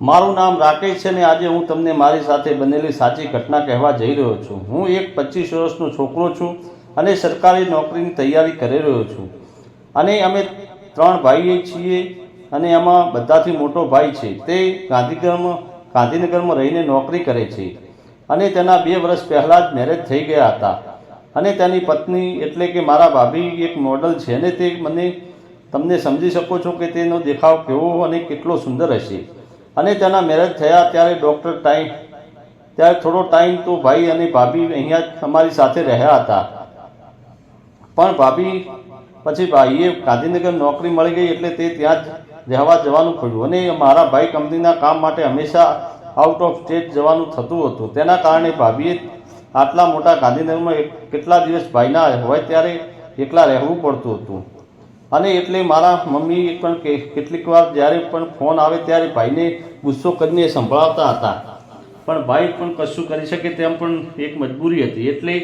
મારું નામ રાકેશ છે ને આજે હું તમને મારી સાથે બનેલી સાચી ઘટના કહેવા જઈ રહ્યો છું. હું એક પચીસ વર્ષનો છોકરો છું અને સરકારી નોકરીની તૈયારી કરી રહ્યો છું. અને અમે ત્રણ ભાઈએ છીએ અને એમાં બધાથી મોટો ભાઈ છે. તે ગાંધીનગરમાં ગાંધીનગરમાં રહીને નોકરી કરે છે. અને તેના બે વર્ષ પહેલાં જ મેરેજ થઈ ગયા હતા. અને તેની પત્ની એટલે કે મારા ભાભી એક મોડલ છે અને તે મને, તમને સમજી શકો છો કે તેનો દેખાવ કેવો અને કેટલો સુંદર હશે. અને તેના મેરેજ થયા ત્યારે ડૉક્ટર ટાઈમ, ત્યારે થોડો ટાઈમ તો ભાઈ અને ભાભી અહીંયા અમારી સાથે રહ્યા હતા. પણ ભાભી પછી ભાઈએ ગાંધીનગર નોકરી મળી ગઈ એટલે તે ત્યાં જ રહેવા જવાનું પડ્યું અને મારા ભાઈ કંપનીના કામ માટે હંમેશા આઉટ ઓફ સ્ટેટ જવાનું થતું હતું. તેના કારણે ભાભીએ આટલા મોટા ગાંધીનગરમાં કેટલા દિવસ ભાઈના હોય ત્યારે એકલા રહેવું પડતું હતું. અને એટલે મારા મમ્મી પણ કેટલીક વાર જ્યારે પણ ફોન આવે ત્યારે ભાઈને ગુસ્સો કરીને સંભળાવતા હતા. પણ ભાઈ પણ કશું કરી શકે તેમ પણ એક મજબૂરી હતી. એટલે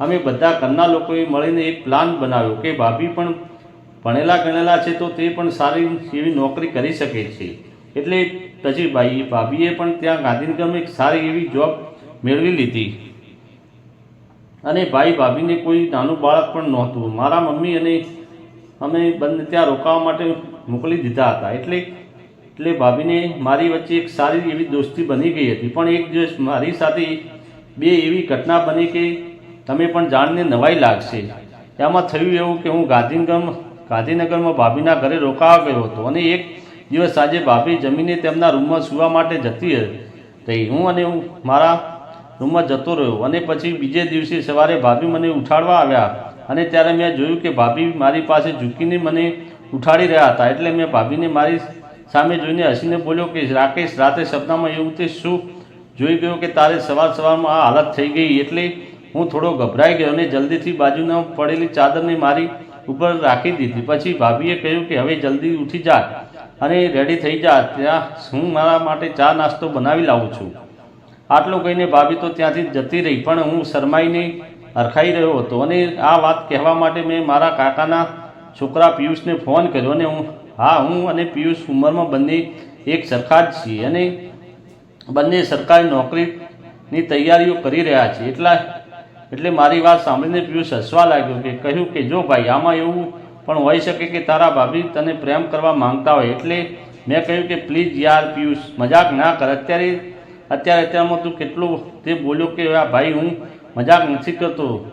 અમે બધા ઘરના લોકોએ મળીને એક પ્લાન બનાવ્યો કે ભાભી પણ ભણેલા ગણેલા છે તો તે પણ સારી એવી નોકરી કરી શકે છે. એટલે પછી ભાઈ ભાભીએ પણ ત્યાં ગાંધીનગરમાં એક સારી એવી જોબ મેળવી લીધી. અને ભાઈ ભાભીને કોઈ નાનું બાળક પણ નહોતું. મારા મમ્મી અને અમે બંને ત્યાં રોકાવા માટે મોકલી દીધા હતા. એટલે એટલે ભાભીને મારી વચ્ચે એક સારી એવી દોસ્તી બની ગઈ હતી. પણ એક દિવસ મારી સાથે બે એવી ઘટના બની કે તમે પણ જાણને નવાઈ લાગશે. એમાં થયું એવું કે હું ગાંધીનગરમાં ગાંધીનગરમાં ભાભીના ઘરે રોકાવા ગયો હતો અને એક દિવસ આજે ભાભી જમીને તેમના રૂમમાં સૂવા માટે જતી હતી હું અને હું મારા રૂમમાં જતો રહ્યો અને પછી બીજે દિવસે સવારે ભાભી મને ઉઠાડવા આવ્યા. અને ત્યારે મેં જોયું કે ભાભી મારી પાસે ઝૂકીને મને ઉઠાડી રહ્યા હતા. એટલે મેં ભાભીને મારી સામે જોઈને હસીને બોલ્યો કે, રાકેશ, રાતે સપનામાં એવું તે શું જોઈ ગયો કે તારે સવાર સવારમાં આ હાલત થઈ ગઈ એટલે હું થોડો ગભરાઈ ગયો અને જલ્દીથી બાજુના પડેલી ચાદરને મારી ઉપર રાખી દીધી. પછી ભાભીએ કહ્યું કે, હવે જલ્દી ઉઠી જા અને રેડી થઈ જા. ત્યાં હું મારા માટે ચા નાસ્તો બનાવી લાવું છું. આટલું કહીને ભાભી તો ત્યાંથી જતી રહી. પણ હું શરમાઈને હરખાઈ રહ્યો હતો. અને આ વાત કહેવા માટે મેં મારા કાકાના છોકરા પિયુષને ફોન કર્યો અને હું, હા, હું અને પિયુષ ઉંમરમાં બંને એક સરખા જ છીએ અને બંને સરકારી નોકરીની તૈયારીઓ કરી રહ્યા છે એટલા, એટલે મારી વાત સાંભળીને પિયુષ હસવા લાગ્યો કે, કહ્યું કે, જો ભાઈ, આમાં એવું પણ હોઈ શકે કે તારા ભાભી તને પ્રેમ કરવા માંગતા હોય. એટલે મેં કહ્યું કે, પ્લીઝ યાર પિયુષ, મજાક ના કર. અત્યારે અત્યારે અત્યારમાં તું કેટલું તે બોલ્યો કે, આ ભાઈ, હું મજાક નથી કરતો.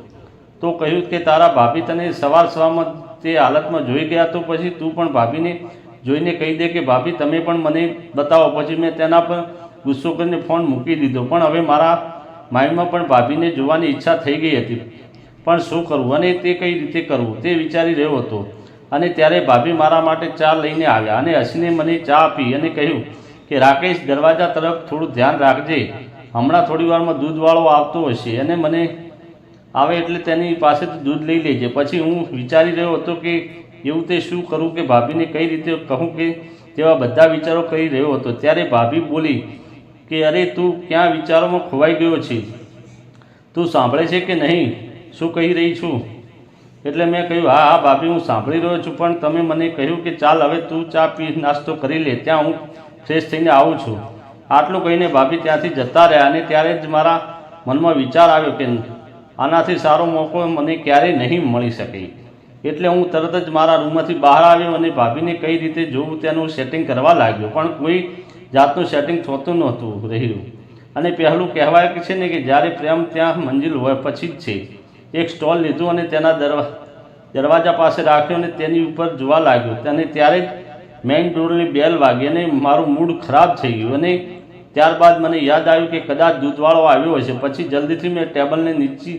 તો કહ્યું કે, તારા ભાભી તને સવાર સવારમાં તે હાલતમાં જોઈ ગયા તો પછી તું પણ ભાભીને જોઈને કહી દે કે, ભાભી, તમે પણ મને બતાવો. પછી મેં તેના પર ગુસ્સો કરીને ફોન મૂકી દીધો. પણ હવે મારા માઇન્ડમાં પણ ભાભીને જોવાની ઈચ્છા થઈ ગઈ હતી. પણ શું કરવું અને તે કઈ રીતે કરવું તે વિચારી રહ્યો હતો. અને ત્યારે ભાભી મારા માટે ચા લઈને આવ્યા અને હસીને મને ચા આપી અને કહ્યું કે, રાકેશ, દરવાજા તરફ થોડું ધ્યાન રાખજે. હમણાં થોડી વારમાં દૂધવાળો આવતો હશે અને મને આવે એટલે તેની પાસેથી દૂધ લઈ લેજે. પછી હું વિચારી રહ્યો હતો કે એવું તે શું કરું કે ભાભીને કઈ રીતે કહું કે તેવા બધા વિચારો કરી રહ્યો હતો. ત્યારે ભાભી બોલી કે, અરે, તું ક્યાં વિચારોમાં ખોવાઈ ગયો છે? તું સાંભળે છે કે નહીં? શું કહી રહી છું? એટલે મેં કહ્યું, હા હા, ભાભી, હું સાંભળી રહ્યો છું, પણ તમે મને કહ્યું કે ચાલ, હવે તું ચા પી, નાસ્તો કરી લે. ત્યાં હું ફ્રેશ થઈને આવું છું. આટલું કહીને ભાભી ત્યાંથી જતા રહ્યા અને ત્યારે જ મારા મનમાં વિચાર આવ્યો કે આનાથી સારો મોકો મને ક્યારેય નહીં મળી શકે. એટલે હું તરત જ મારા રૂમમાંથી બહાર આવ્યો અને ભાભીને કઈ રીતે જોવું તેનું સેટિંગ કરવા લાગ્યો. પણ કોઈ જાતનું સેટિંગ થતું નહોતું રહ્યું. અને પહેલું કહેવાય કે છે ને કે જ્યારે પ્રેમ ત્યાં મંજિલ હોય પછી જ છે. એક સ્ટોલ લીધું અને તેના દરવા, દરવાજા પાસે રાખ્યો અને તેની ઉપર જોવા લાગ્યો. અને ત્યારે જ મેઇન ડોરની બેલ વાગી અને મારું મૂડ ખરાબ થઈ ગયું અને ત્યારબાદ મને યાદ આવ્યું કે કદાચ દૂધવાળો આવ્યો હશે. પછી જલ્દીથી મેં ટેબલને નીચે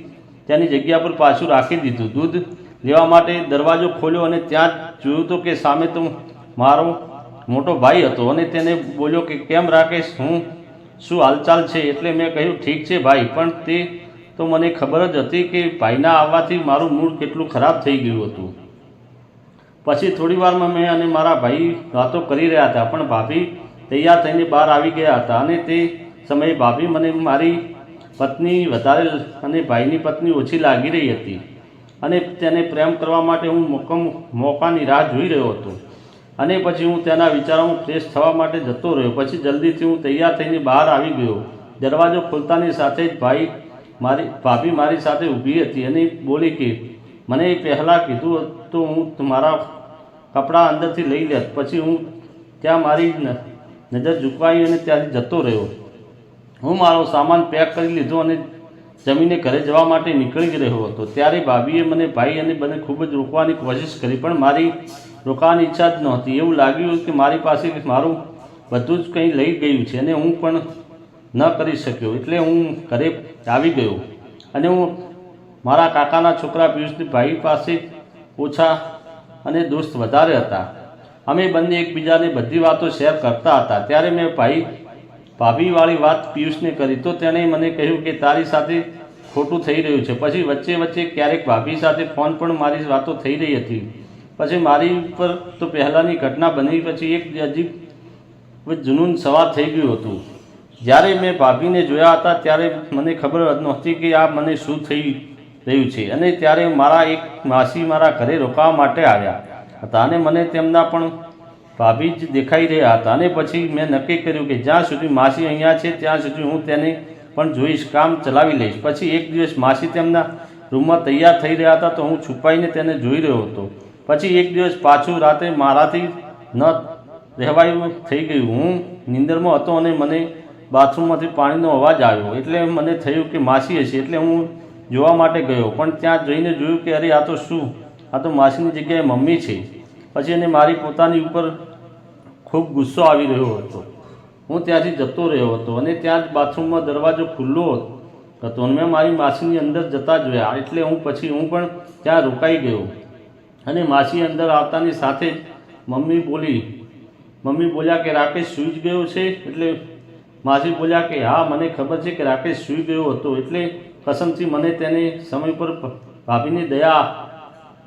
તેની જગ્યા પર પાછું રાખી દીધું. દૂધ લેવા માટે દરવાજો ખોલ્યો અને ત્યાં જ જોયું તો કે સામે તો મારો મોટો ભાઈ હતો અને તેને બોલ્યો કે, કેમ રાકેશ, હું શું હાલચાલ છે? એટલે મેં કહ્યું, ઠીક છે ભાઈ, પણ તે તો મને ખબર જ હતી કે ભાઈના આવવાથી મારું મૂડ કેટલું ખરાબ થઈ ગયું હતું. પછી થોડી વારમાં મેં અને મારા ભાઈ વાતો કરી રહ્યા હતા, પણ ભાભી તૈયાર થઈને બહાર આવી ગયા હતા અને તે સમયે ભાભી મને મારી પત્ની વધારે અને ભાઈની પત્ની ઓછી લાગી રહી હતી અને તેને પ્રેમ કરવા માટે હું મોકમ મોકાની રાહ જોઈ રહ્યો હતો. અને પછી હું તેના વિચારોમાં ફ્રેશ થવા માટે જતો રહ્યો. પછી જલ્દીથી હું તૈયાર થઈને બહાર આવી ગયો. દરવાજો ખોલતાની સાથે જ ભાઈ મારી, ભાભી મારી સાથે ઊભી હતી અને બોલી કે, મને પહેલાં કીધું તો હું મારા કપડાં અંદરથી લઈ લેત. પછી હું ત્યાં મારી નજર ઝુકવાઈ અને ત્યાંથી જતો રહ્યો. હું મારો સામાન પેક કરી લીધો અને જમીને ઘરે જવા માટે નીકળી રહ્યો હતો. ત્યારે ભાભીએ મને ભાઈ અને બંને ખૂબ જ રોકવાની કોશિશ કરી, પણ મારી રોકાવાની ઈચ્છા જ નહોતી. એવું લાગ્યું કે મારી પાસે મારું બધું જ કંઈ લઈ ગયું છે અને હું પણ ન કરી શક્યો. એટલે હું ઘરે આવી ગયો અને હું મારા કાકાના છોકરા પિયુષની ભાઈ પાસે ઓછા અને દોસ્ત વધારે હતા. અમે બંને એકબીજાને બધી વાતો શેર કરતા હતા. ત્યારે મેં ભાઈ ભાભીવાળી વાત પિયુષને કરી. તો તેણે મને કહ્યું કે તારી સાથે ખોટું થઈ રહ્યું છે. પછી વચ્ચે વચ્ચે ક્યારેક ભાભી સાથે ફોન પણ મારી વાતો થઈ રહી હતી. પછી મારી ઉપર તો પહેલાંની ઘટના બની, પછી એક અજીબ જુનૂન સવાર થઈ ગયું હતું. જ્યારે મેં ભાભીને જોયા હતા, ત્યારે મને ખબર નહોતી કે આ મને શું થઈ રહ્યું છે. અને ત્યારે મારા એક માસી મારા ઘરે રોકાવા માટે આવ્યા. હતા અને મને તેમના પણ ભાભી જ દેખાઈ રહ્યા હતા. અને પછી મેં નક્કી કર્યું કે જ્યાં સુધી માસી અહીંયા છે, ત્યાં સુધી હું તેને પણ જોઈશ, કામ ચલાવી લઈશ. પછી એક દિવસ માસી તેમના રૂમમાં તૈયાર થઈ રહ્યા હતા તો હું છુપાઈને તેને જોઈ રહ્યો હતો. પછી એક દિવસ પાછું રાતે મારાથી ન રહેવાયું થઈ ગયું. હું નિંદરમાં હતો અને મને બાથરૂમમાંથી પાણીનો અવાજ આવ્યો. એટલે મને થયું કે માસી હશે, એટલે હું જોવા માટે ગયો. પણ ત્યાં જઈને જોયું કે અરે આ તો શું આ તો માસીની જગ્યાએ મમ્મી છે. પછી એને મારી પોતાની ઉપર ખૂબ ગુસ્સો આવી રહ્યો હતો. હું ત્યાંથી જતો રહ્યો હતો અને ત્યાં જ બાથરૂમમાં દરવાજો ખુલ્લો હતો અને મેં મારી માસીની અંદર જતા જોયા. એટલે હું પછી, હું પણ ત્યાં રોકાઈ ગયો. અને માસી અંદર આવતાની સાથે જ મમ્મી બોલી, મમ્મી બોલ્યા કે રાકેશ સૂઈ જ ગયો છે? એટલે માસી બોલ્યા કે હા, મને ખબર છે કે રાકેશ સૂઈ ગયો હતો. એટલે કસમથી મને તેને સમય પર ભાભીની દયા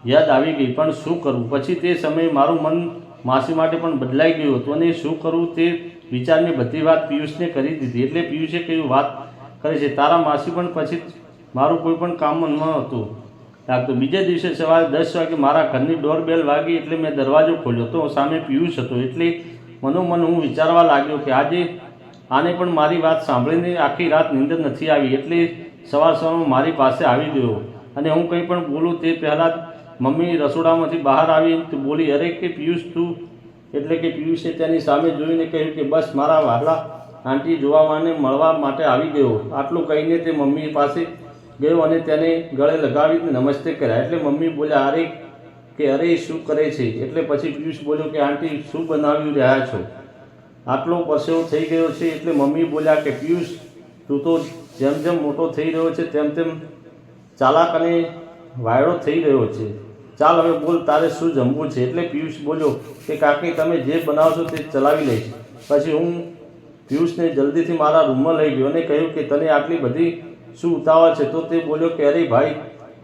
યાદ આવી ગઈ, પણ શું કરવું પછી તે સમયે મારું મન માસી માટે પણ બદલાઈ ગયું હતું અને શું કરવું તે વિચારની બધી વાત પિયુષને કરી દીધી. એટલે પિયુષે કહ્યું, વાત કરે છે. તારા માસી પણ પછી મારું કોઈ પણ કામ ન હતું. લાગતું બીજા દિવસે સવારે દસ વાગે મારા ઘરની ડોરબેલ વાગી એટલે મેં દરવાજો ખોલ્યો તો સામે પિયુષ હતો. એટલે મનોમન હું વિચારવા લાગ્યો કે આજે આને પણ મારી વાત સાંભળીને આખી રાત નીંદર નથી આવી. એટલે સવાર સવારમાં મારી પાસે આવી ગયો અને હું કંઈ પણ બોલું તે પહેલાં મમ્મી રસોડામાંથી બહાર આવી તો બોલી, અરે કે પિયુષ તું? એટલે કે પિયુષે તેની સામે જોઈને કહ્યું કે, બસ, મારા વહાલા આંટી જોવાને મળવા માટે આવી ગયો. આટલું કહીને તે મમ્મી પાસે ગયો અને તેને ગળે લગાવીને નમસ્તે કર્યા. એટલે મમ્મી બોલ્યા, અરે કે, અરે શું કરે છે? એટલે પછી પિયુષ બોલ્યો કે, આંટી, શું બનાવી રહ્યા છો? આટલો પરસેવો થઈ ગયો છે. એટલે મમ્મી બોલ્યા કે, પિયુષ, તું તો જેમ જેમ મોટો થઈ રહ્યો છે, તેમ તેમ ચાલાક અને વાયડો થઈ રહ્યો છે. ચાલ હવે બોલ, તારે શું જમવું છે? એટલે પિયુષ બોલ્યો કે, કાકી, તમે જે બનાવશો તે ચલાવી લઈશ. પછી હું પિયુષને જલ્દીથી મારા રૂમમાં લઈ ગયો અને કહ્યું કે, તને આટલી બધી શું ઉતાવળ છે? તો તે બોલ્યો કે, અરે ભાઈ,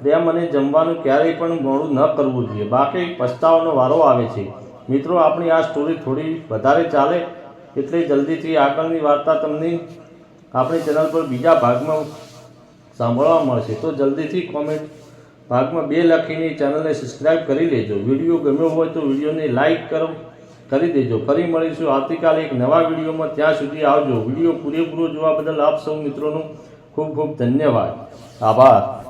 પ્રેમ અને જમવાનું ક્યારેય પણ મોડું ન કરવું જોઈએ. બાકી પસ્તાવાનો વારો આવે છે. મિત્રો, આપણી આ સ્ટોરી થોડી વધારે ચાલે એટલે જલ્દીથી આગળની વાર્તા તમને આપણી ચેનલ પર બીજા ભાગમાં સાંભળવા મળશે. તો જલ્દીથી કોમેન્ટ ભાગમાં બે લખીને ચેનલને સબસ્ક્રાઈબ કરી લેજો. વીડિયો ગમ્યો હોય તો વિડીયોને લાઈક કરો, કરી દેજો. ફરી મળીશું આવતીકાલે એક નવા વિડીયોમાં. ત્યાં સુધી આવજો. વીડિયો પૂરેપૂરો જોવા બદલ આપ સૌ મિત્રોનો ખૂબ ખૂબ ધન્યવાદ. આભાર.